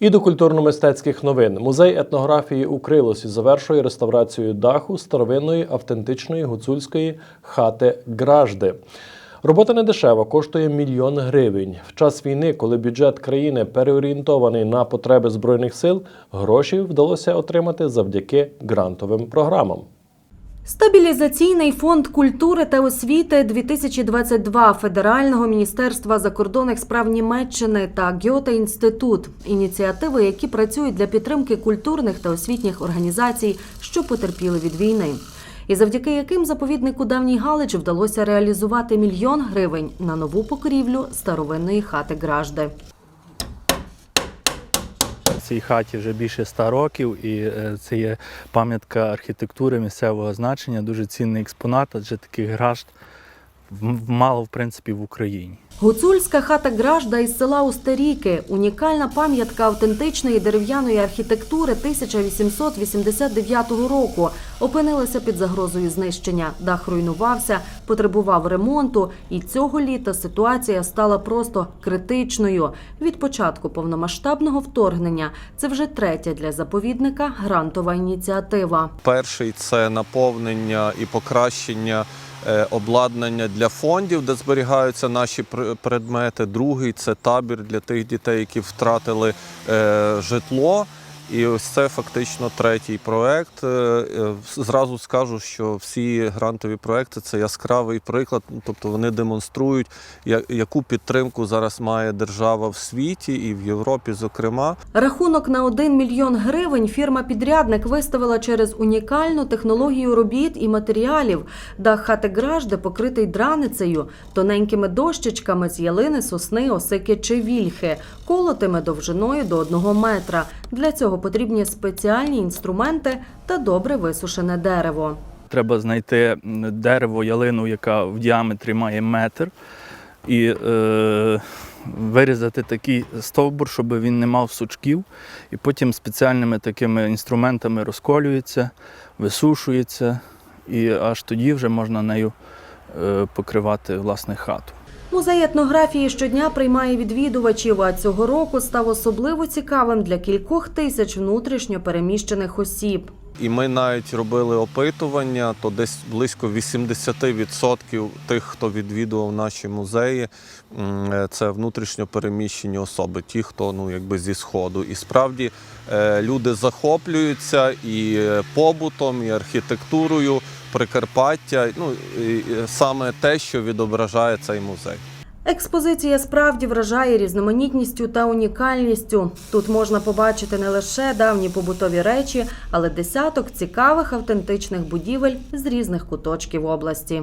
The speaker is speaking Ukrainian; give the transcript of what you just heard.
І до культурно-мистецьких новин. Музей етнографії у Крилосі завершує реставрацію даху старовинної автентичної гуцульської хати Гражди. Робота не дешева, коштує мільйон гривень. В час війни, коли бюджет країни переорієнтований на потреби збройних сил, гроші вдалося отримати завдяки грантовим програмам. Стабілізаційний фонд культури та освіти 2022 Федерального міністерства закордонних справ Німеччини та Гьоте інститут ініціативи, які працюють для підтримки культурних та освітніх організацій, що потерпіли від війни. І завдяки яким заповіднику Давній Галич вдалося реалізувати мільйон гривень на нову покрівлю старовинної хати Гражди. Цій хаті вже більше ста років, і е, це є пам'ятка архітектури місцевого значення, дуже цінний експонат, адже таких гражд в- мало в принципі в Україні. Гуцульська хата Гражда із села Устеріки – унікальна пам'ятка автентичної дерев'яної архітектури 1889 року. Опинилася під загрозою знищення. Дах руйнувався, потребував ремонту, і цього літа ситуація стала просто критичною. Від початку повномасштабного вторгнення це вже третя для заповідника грантова ініціатива. Перший це наповнення і покращення обладнання для фондів, де зберігаються наші пр- предмети. Другий це табір для тих дітей, які втратили е, житло. І ось це фактично третій проект. Е, е, Зразу скажу, що всі грантові проекти це яскравий приклад, ну, тобто вони демонструють, яку підтримку зараз має держава в світі і в Європі, зокрема. Рахунок на 1 мільйон гривень фірма-підрядник виставила через унікальну технологію робіт і матеріалів. Дах хати Гражди покритий драницею, тоненькими дощечками з ялини, сосни, осики чи вільхи, колотими довжиною до 1 метра. Для цього потрібні спеціальні інструменти та добре висушене дерево. Треба знайти дерево, ялину, яка в діаметрі має метр, і е, вирізати такий стовбур, щоб він не мав сучків, і потім спеціальними такими інструментами розколюється, висушується, і аж тоді вже можна нею е, покривати власне хату. Музей етнографії щодня приймає відвідувачів, а цього року став особливо цікавим для кількох тисяч внутрішньо переміщених осіб. І ми навіть робили опитування, то десь близько 80% тих, хто відвідував наші музеї, це внутрішньо переміщені особи, ті, хто ну якби зі сходу. І справді е, люди захоплюються і е, побутом, і архітектурою Прикарпаття. Ну і саме те, що відображає цей музей. Експозиція справді вражає різноманітністю та унікальністю. Тут можна побачити не лише давні побутові речі, але десяток цікавих автентичних будівель з різних куточків області.